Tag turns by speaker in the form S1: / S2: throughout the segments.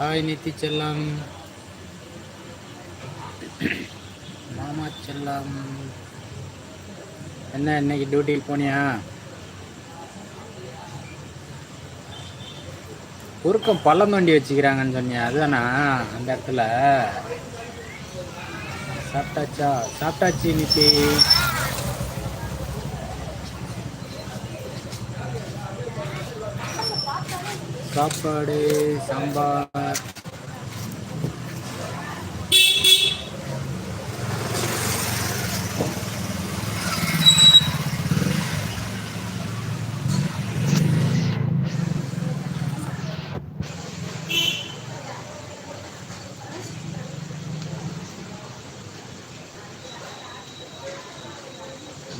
S1: Hi NITI செல்லம். மாமா செல்லம். என்ன இன்னைக்கு டியூட்டிக்கு போனியா? குறுக்கம் பள்ளம் தோண்டி வச்சுக்கிறாங்கன்னு சொன்னியா? அதுதானா? அந்த இடத்துல. சாப்பிட்டாச்சா? சாப்பிட்டாச்சு நித்தி. சாப்பாடு சாம்பார்.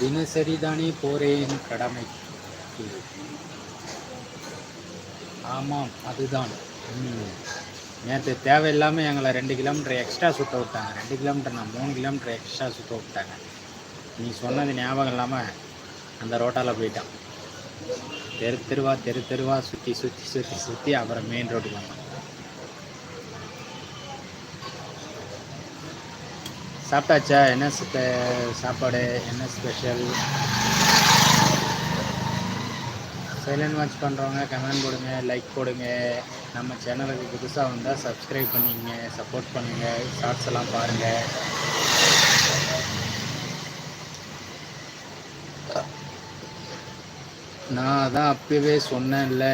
S1: தினசரி தானே போறேன் கடமைக்கு. ஆமாம் அதுதான். நேற்று தேவையில்லாமல் எங்களை ரெண்டு கிலோமீட்டர் எக்ஸ்ட்ரா சுத்த விட்டாங்க. ரெண்டு கிலோமீட்டர் நான் மூணு கிலோமீட்டர் எக்ஸ்ட்ரா சுத்த விட்டாங்க. நீ சொன்னது ஞாபகம் இல்லாமல் அந்த ரோட்டால் போயிட்டான். தெரு தெருவா தெரு தெருவா சுற்றி சுற்றி சுற்றி சுற்றி அப்புறம் மெயின் ரோட்டுக்கு வந்தான். சாப்பிட்டாச்சா? என்ன சாப்பாடு? என்ன ஸ்பெஷல் சைலண்ட் வாட்ச் பண்ணுறவங்க கமெண்ட் போடுங்க லைக் போடுங்க. நம்ம சேனலுக்கு புதுசாக வந்தால் சப்ஸ்கிரைப் பண்ணிக்கங்க சப்போர்ட் பண்ணுங்கள் ஷார்ட்ஸ் எல்லாம் பாருங்கள் நான் அதான் அப்பவே சொன்னேன்ல.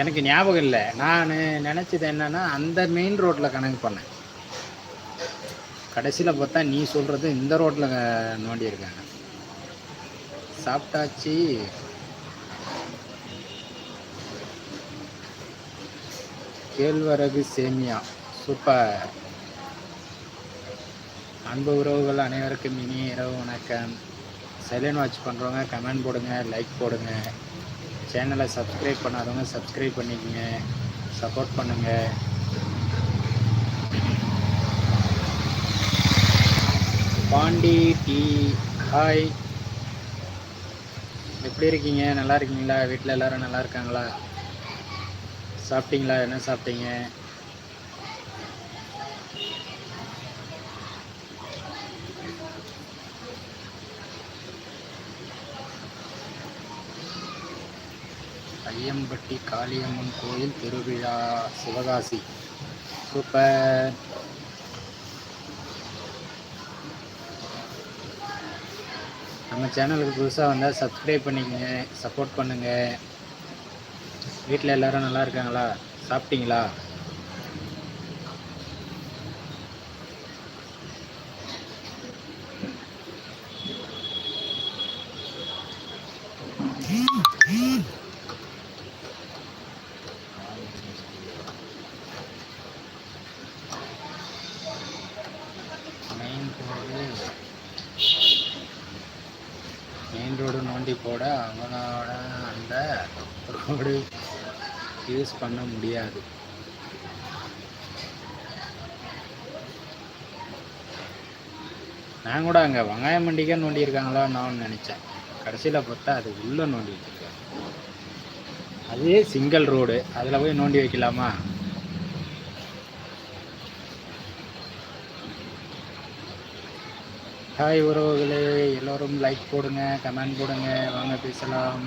S1: எனக்கு ஞாபகம் இல்லை. நான் நினச்சது என்னன்னா அந்த மெயின் ரோட்டில் கணக்கு பண்ணேன். கடைசியில் பார்த்தா நீ சொல்கிறது இந்த ரோட்டில் நோண்டி இருக்காங்க சாப்பிட்டாச்சு. கேழ்வரகு சேமியா. சூப்பர். அன்பு உறவுகள் அனைவருக்கும் இனி இரவு வணக்கம். சைலண்ட் வாட்ச் பண்ணுறவங்க கமெண்ட் போடுங்க லைக் போடுங்க. சேனலை சப்ஸ்கிரைப் பண்ணாதவங்க சப்ஸ்கிரைப் பண்ணிக்கோங்க. சப்போர்ட் பண்ணுங்க. பாண்டி டி ஹாய் எப்படி இருக்கீங்க? நல்லா இருக்கீங்களா? வீட்டில் எல்லாரும் நல்லா இருக்காங்களா? சாப்பிட்டீங்களா? என்ன சாப்பிட்டீங்க? ஐயம்பட்டி காளியம்மன் கோயில் திருவிழா சிவகாசி. சூப்பர். நம்ம சேனலுக்கு புதுசாக வந்தால் சப்ஸ்கிரைப் பண்ணிக்கங்க சப்போர்ட் பண்ணுங்கள் வீட்டில் எல்லோரும் நல்லா இருக்காங்களா? சாப்பிட்டீங்களா மெயின் ரோடு மெயின் ரோடு நோண்டி போட அவனோட அந்த ரோடு யூஸ் பண்ண முடியாது நான் கூட அங்கே வெங்காயம் மண்டிக்கே நோண்டியிருக்காங்களோ நான் நினச்சேன். கடைசியில் பார்த்தா அது உள்ளே நோண்டி வச்சுருக்காங்க அதே சிங்கிள் ரோடு அதில் போய் நோண்டி வைக்கலாமா? ஹாய் உறவுகளே எல்லோரும் லைக் போடுங்க கமெண்ட் போடுங்க வாங்க பேசலாம்.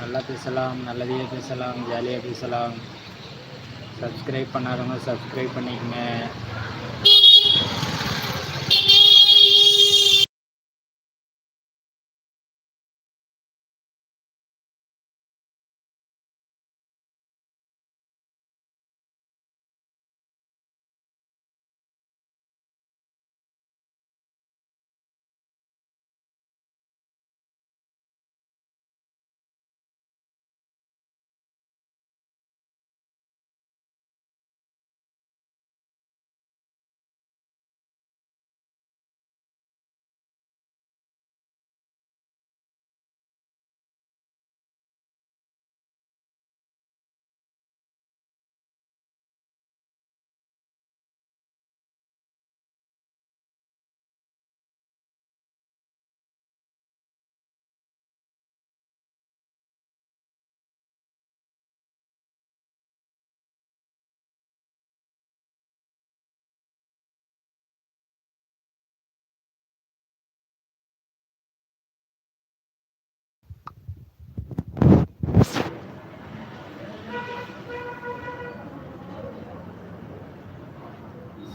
S1: நல்லா பேசலாம் நல்லதையே பேசலாம் ஜாலியாக பேசலாம். சப்ஸ்கிரைப் பண்ணாதவங்க சப்ஸ்கிரைப் பண்ணிக்கங்க.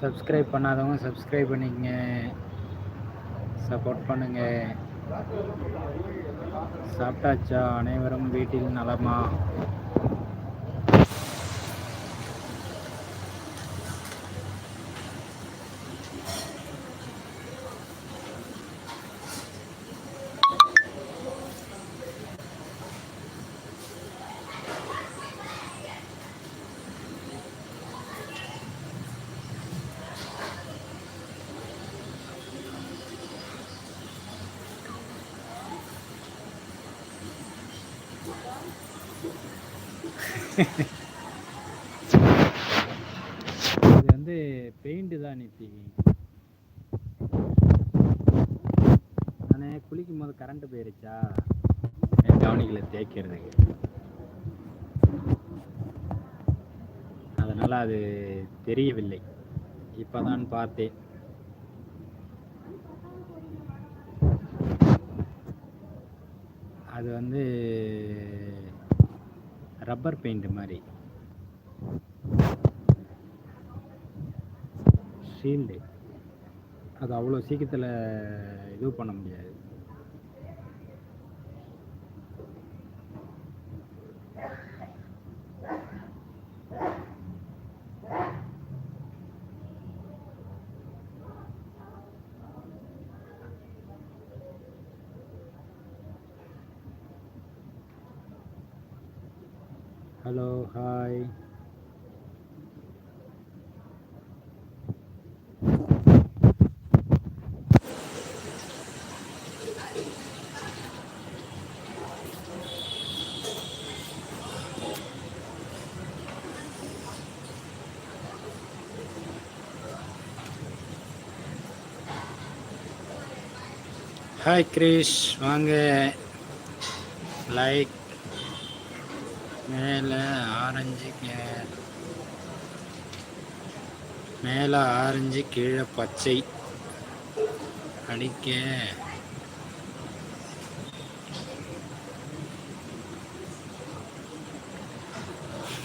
S1: சப்ஸ்கிரைப் பண்ணாதவங்க சப்ஸ்கிரைப் பண்ணிக்கங்க. சப்போர்ட் பண்ணுங்க. சாப்பிட்டாச்சா? அனைவரும் வீட்டில் நலமா? இது வந்து பெயிண்ட் தான் நித்தி. ஆனால் குளிக்கும் போது கரண்ட் போயிருச்சா? என் கவனிக்கல தேய்க்கிறதுக்கு. அதனால் அது தெரியவில்லை. இப்போதான் பார்த்தேன். அது வந்து ரப்பர் பெயிண்ட் மாதிரி. ஷீல்டு. அது அவ்வளோ சீக்கிரத்தில் இது பண்ண முடியாது. ஹலோ ஹாய் ஹாய் கிரிஷ் வாங்க. லைக் மேலே ஆரஞ்சு மேலே ஆரஞ்சு கீழே பச்சை. அடிக்க.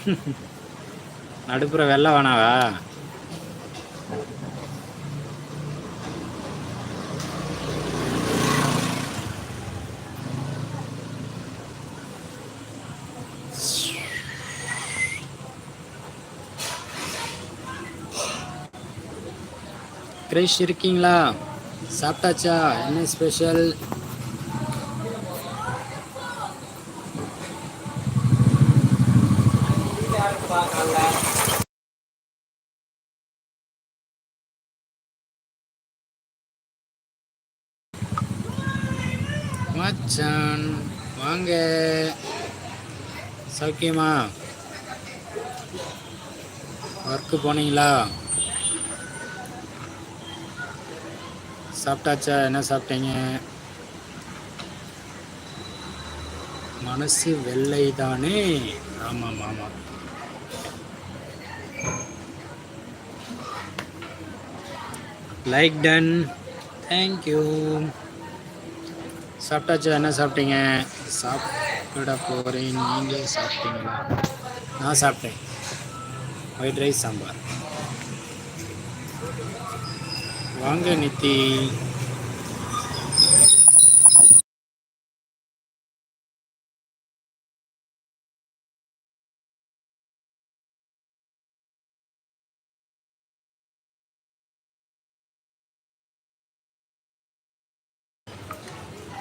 S1: நடுப்புற வெள்ளை வேணாவா ஃப்ரெஷ் இருக்கீங்களா? சாப்பிட்டாச்சா? என்ன ஸ்பெஷல் மச்சான் வாங்க. சௌக்கியமா? ஒர்க்கு போனீங்களா? சாப்பிட்டாச்சா? என்ன சாப்பிட்டீங்க? மனசு வெள்ளை தானே ஆமாம். ஆமாம் லைக் டன் தேங்க்யூ சாப்பிட்டாச்சா? என்ன சாப்பிட்டீங்க? சாப்பிட போகிறேன் நீங்கள் சாப்பிட்டீங்களா? நான் சாப்பிட்டேன். White rice sambar. வாங்க நித்தி.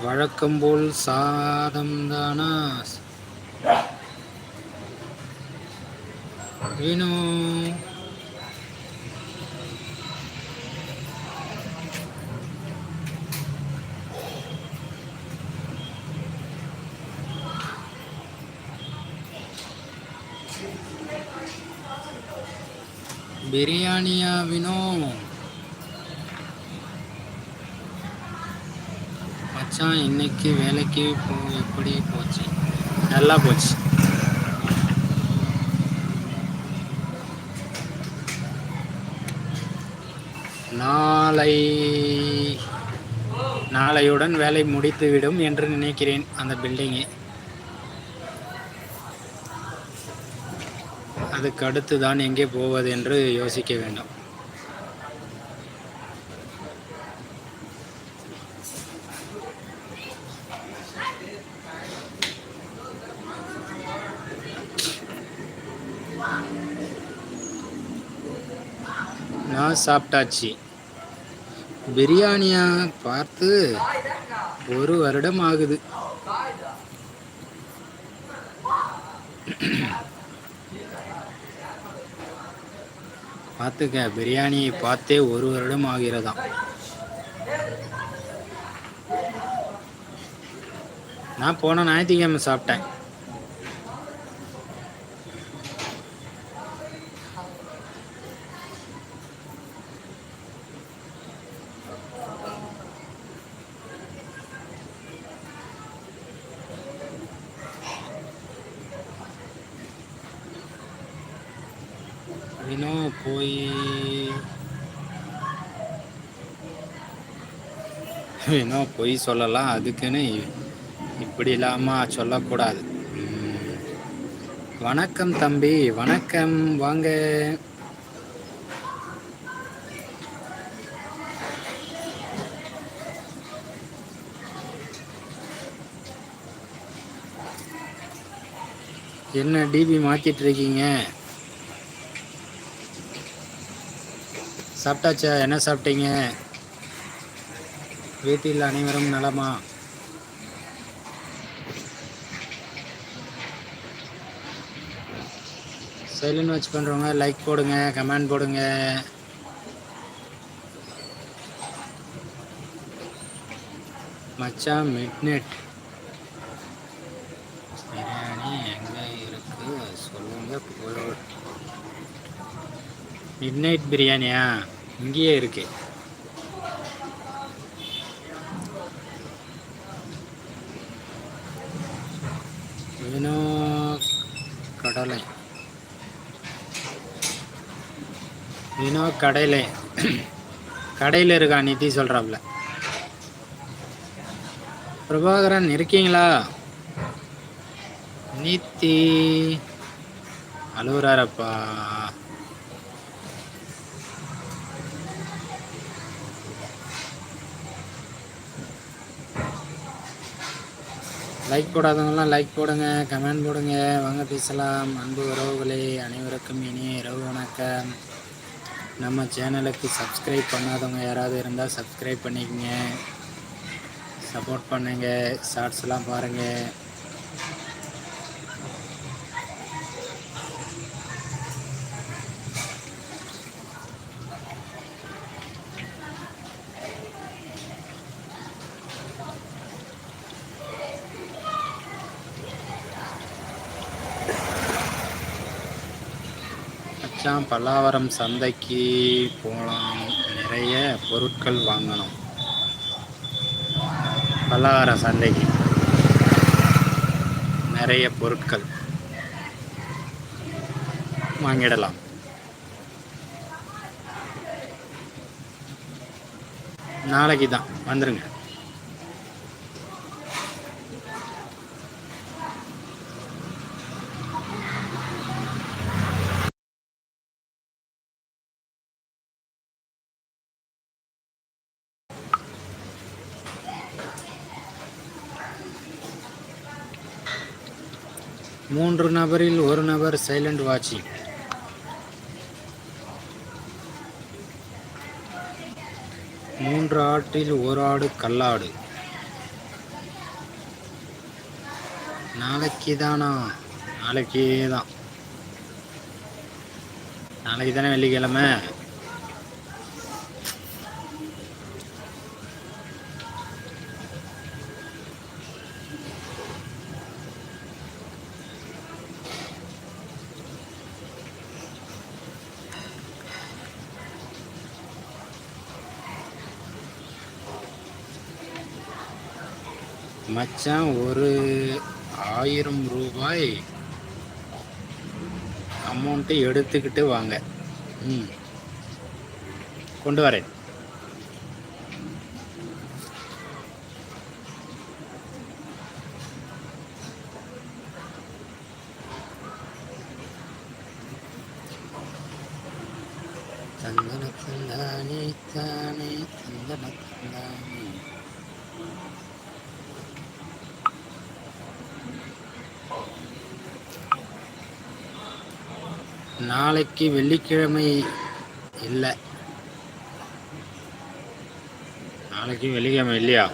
S1: வழக்கம்போல் சாதம் தானா? வேணும். பிரியாணியா வினோ மச்சான் இன்னைக்கு வேலைக்கு போ எப்படி போச்சு? நல்லா போச்சு. நாளை நாளையுடன் வேலை முடித்துவிடும் என்று நினைக்கிறேன் அந்த பில்டிங்கை. அதுக்கு அடுத்து தான் எங்கே போவது என்று யோசிக்க வேண்டும். நான் சாப்பிட்டாச்சு. பிரியாணியா பார்த்து ஒரு வருடம் ஆகுது. பார்த்துக்க. பிரியாணியை பார்த்தே ஒரு வருடம் ஆகிறதாம். நான் போன ஞாயிற்றுக்கிழமை சாப்பிட்டேன். வினோ போய் வினோ பொய் சொல்லலாம் அதுக்குன்னு இப்படி இல்லாமல் சொல்லக்கூடாது வணக்கம் தம்பி வணக்கம் வாங்க என்ன டிபி மாற்றிட்டு இருக்கீங்க? சாப்பிட்டாச்சா? என்ன சாப்பிட்டீங்க? வீட்டில் அனைவரும் நலமா? சைலண்ட் வாட்ச் பண்ணுறவங்க லைக் போடுங்க கமெண்ட் போடுங்க. மச்சான் மிட்நெட் பிரியாணி எங்கே இருக்குது சொல்லுங்க மிட் நைட் பிரியாணியா? இங்கேயே இருக்கு. வினோ கடலை. வினோ கடையில் கடையில் இருக்கா நிதி சொல்கிறாப்புல பிரபாகரன் இருக்கீங்களா? நீத்தி அழுகுறாரப்பா லைக் போடாதவங்களாம் லைக் போடுங்க கமெண்ட் போடுங்க. வாங்க பேசலாம். அன்பு உறவுகளே அனைவருக்கும் இனிய இரவு வணக்கம். நம்ம சேனலுக்கு சப்ஸ்கிரைப் பண்ணாதவங்க யாராவது இருந்தால் சப்ஸ்கிரைப் பண்ணிக்கங்க. சப்போர்ட் பண்ணுங்கள் ஷார்ட்ஸ்லாம் பாருங்கள் மச்சான் பல்லாவரம் சந்தைக்கு போகலாம் நிறைய பொருட்கள் வாங்கணும். பல்லாவரம் சந்தைக்கு. நிறைய பொருட்கள் வாங்கிடலாம். நாளைக்கு தான். வந்துருங்க. மூன்று நபரில் ஒரு நபர் சைலண்ட் வாட்சிங். மூன்று ஆட்டில் ஒரு ஆடு கல்லாடு. நாளைக்கு தானா நாளைக்கே தான் நாளைக்கு தானே வெள்ளிக்கிழமை? மச்சான் ஒரு ஆயிரம் ரூபாய் அமௌண்ட்டு எடுத்துக்கிட்டு வாங்க. ம். கொண்டு வரேன். தந்தனத்தானே தானே. நாளைக்கு வெள்ளிக்கிழமை இல்லை. நாளைக்கு வெள்ளிக்கிழமை இல்லையா?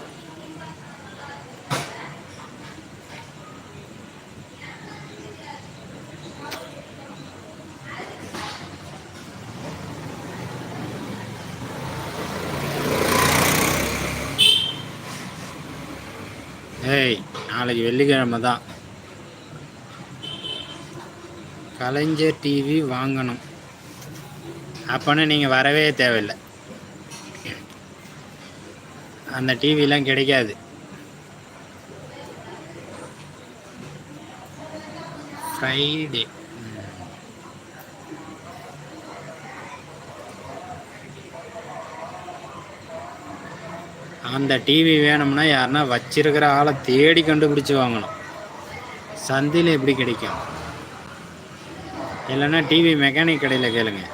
S1: ஏய் நாளைக்கு வெள்ளிக்கிழமை தான் கலைஞர் டிவி வாங்கணும். அப்போன்னு நீங்கள் வரவே தேவையில்லை. அந்த டிவிலாம் கிடைக்காது. ஃப்ரைடே அந்த டிவி வேணும்னா யாருன்னா வச்சிருக்கிற ஆளை தேடி கண்டுபிடிச்சி வாங்கணும். சந்தையில் எப்படி கிடைக்கும்? இல்லைன்னா டிவி மெக்கானிக் கடையில் கேளுங்கள்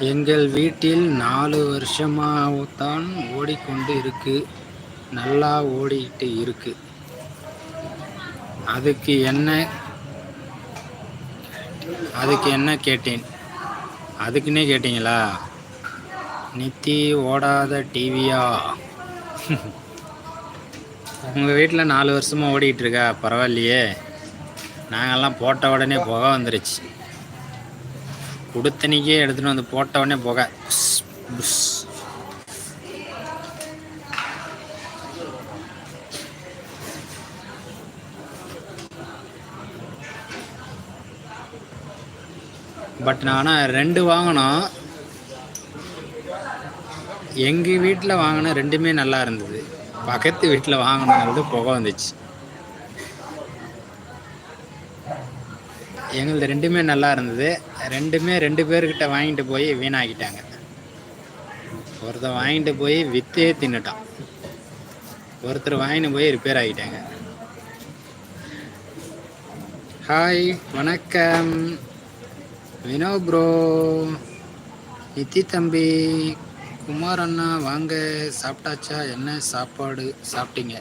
S1: எங்கள் வீட்டில் நாலு வருஷமாக தான் ஓடிக்கொண்டு இருக்கு. நல்லா ஓடிக்கிட்டு இருக்கு. அதுக்கு என்ன அதுக்கு என்ன கேட்டேன்? அதுக்குன்னே கேட்டிங்களா? நித்தி ஓடாத டிவியா? உங்கள் வீட்டில் நாலு வருஷமாக ஓடிக்கிட்டு இருக்கா? பரவாயில்லையே. நாங்கள்லாம் போட்ட உடனே புகை வந்துருச்சு. கொடுத்தனிக்கே எடுத்துகிட்டு வந்து போட்ட உடனே புகை. பட் நான் ஆனால் ரெண்டு வாங்கினோம். எங்கள் வீட்டில் வாங்கின ரெண்டுமே நல்லா இருந்தது. பக்கத்து வீட்டில் வாங்கினது புகை வந்துச்சு. எங்களது ரெண்டுமே நல்லா இருந்தது. ரெண்டுமே ரெண்டு பேர்கிட்ட வாங்கிட்டு போய் வீணாக்கிட்டாங்க. ஒருத்தர் வாங்கிட்டு போய் வித்தே தின்னுட்டான். ஒருத்தர் வாங்கிட்டு போய் ரிப்பேர் ஆகிட்டாங்க ஹாய் வணக்கம். வினோ ப்ரோ நித்தி தம்பி. குமார் அண்ணா வாங்க. சாப்பிட்டாச்சா? என்ன சாப்பாடு? சாப்பிட்டீங்க.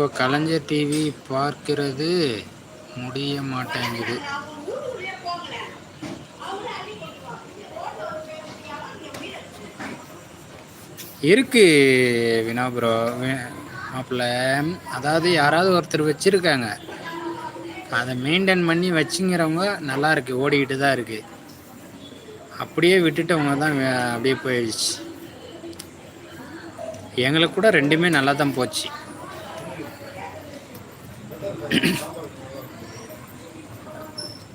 S1: இப்போ கலைஞர் டிவி பார்க்கிறது முடிய மாட்டேங்குது. இருக்கு வினா ப்ரோ மாப்பிள்ள அதாவது யாராவது ஒருத்தர் வச்சுருக்காங்க. அதை மெயின்டைன் பண்ணி வச்சுங்கிறவங்க நல்லா இருக்கு ஓடிக்கிட்டு தான் இருக்கு. அப்படியே விட்டுட்டவங்க தான் அப்படியே போயிடுச்சு. எங்களுக்கு கூட ரெண்டுமே நல்லா தான் போச்சு.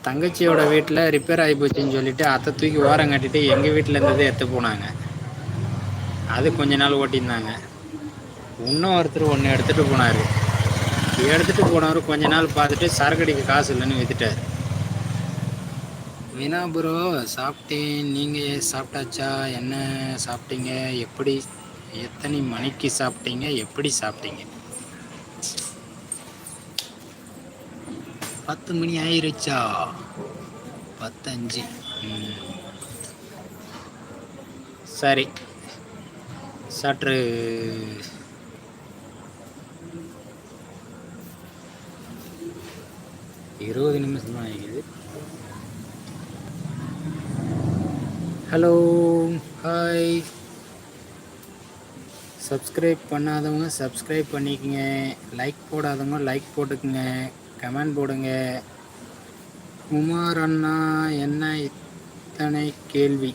S1: தங்கச்சியோட வீட்டில் ரிப்பேர் ஆகி போச்சுன்னு சொல்லிட்டு அத்தை தூக்கி ஓரம் கட்டிட்டு எங்கள் வீட்டில் இருந்ததே எடுத்து போனாங்க. அது கொஞ்ச நாள் ஓட்டியிருந்தாங்க. இன்னும் ஒருத்தர் ஒன்று எடுத்துகிட்டு போனார். எடுத்துகிட்டு போனவர் கொஞ்ச நாள் பார்த்துட்டு சரக்கடிக்கு காசு இல்லைன்னு வித்துட்டார். வினா ப்ரோ சாப்பிட்டேன். நீங்கள் சாப்பிட்டாச்சா? என்ன சாப்பிட்டீங்க? எப்படி? எத்தனை மணிக்கு சாப்பிட்டீங்க? எப்படி சாப்பிட்டீங்க? பத்து மணி ஆயிருச்சா? பத்தஞ்சு. சரி. சற்று இருபது நிமிஷம் தான் ஆகிக்குது ஹலோ ஹாய். சப்ஸ்கிரைப் பண்ணாதவங்க சப்ஸ்கிரைப் பண்ணிக்கோங்க. லைக் போடாதவங்க லைக் போட்டுக்குங்க. கமெண்ட் போடுங்க. குமார் அண்ணா என்ன இத்தனை கேள்வி?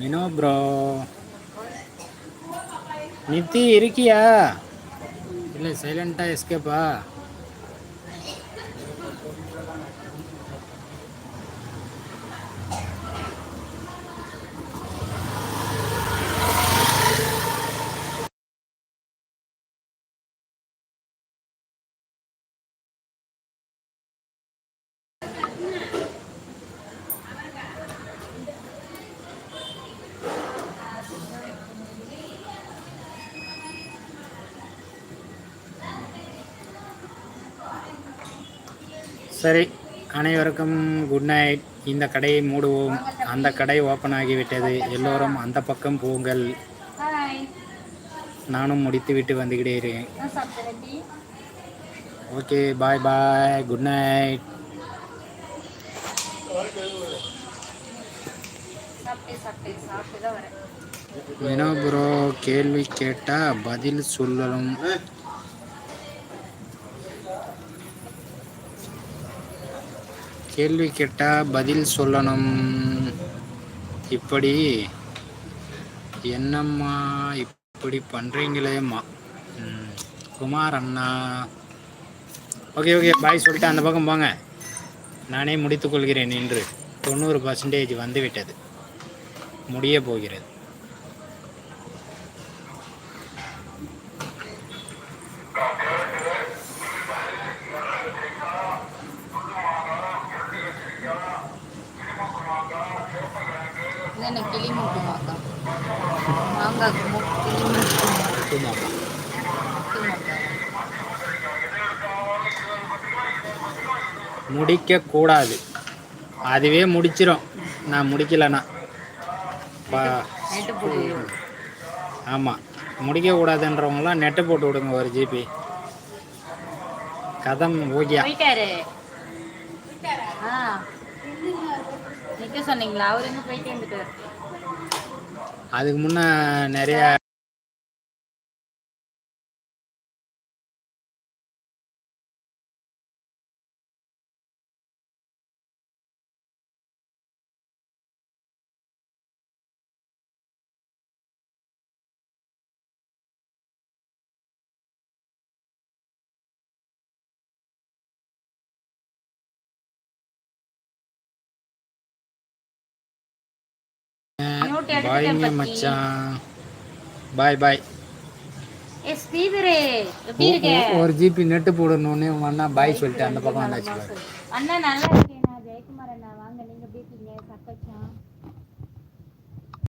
S1: வினோ ப்ரோ. நித்தி இருக்கியா? இல்லை சைலண்ட்டாக எஸ்கேப்பா சரி அனைவருக்கும் குட் நைட் இந்த கடையை மூடுவோம். அந்த கடை ஓப்பன் ஆகிவிட்டது. எல்லோரும் அந்த பக்கம் போங்கள். நானும்
S2: முடித்து விட்டு வந்துகிட்டேன்
S1: okay bye bye good night Vino bro கேள்வி கேட்டால் பதில் சொல்லணும். கேள்வி கேட்டால் பதில் சொல்லணும். இப்படி என்னம்மா இப்படி பண்ணுறீங்களேம்மா குமார் அண்ணா. ஓகே ஓகே பாய் சொல்லிட்டு அந்த பக்கம் போங்க. நானே முடித்துக்கொள்கிறேன் என்று தொண்ணூறு பர்சன்டேஜ் வந்துவிட்டது. முடிய போகிறது. முடிக்க கூடாது. அதுவே முடிச்சிரும். நான் முடிக்கலனா பா
S2: நைட்டு போட்டு
S1: ஆமாம் முடிக்க கூடாதுன்றவங்களாம் நெட்டை போட்டு விடுங்க ஒரு ஜிபி. கதம் ஓகே அதுக்கு முன்னே நிறைய பாய்ங்க. மச்சான். பாய் பாய்
S2: எப்படி இருக்க?
S1: ஒரு ஜிபி நெட்டு போடணுன்னே உங்க அண்ணா பாய் சொல்லிட்டு அந்த பக்கம் வந்தாச்சு
S2: அண்ணா நல்லா இருக்கேன் நான் ஜெயக்குமார் அண்ணாவா?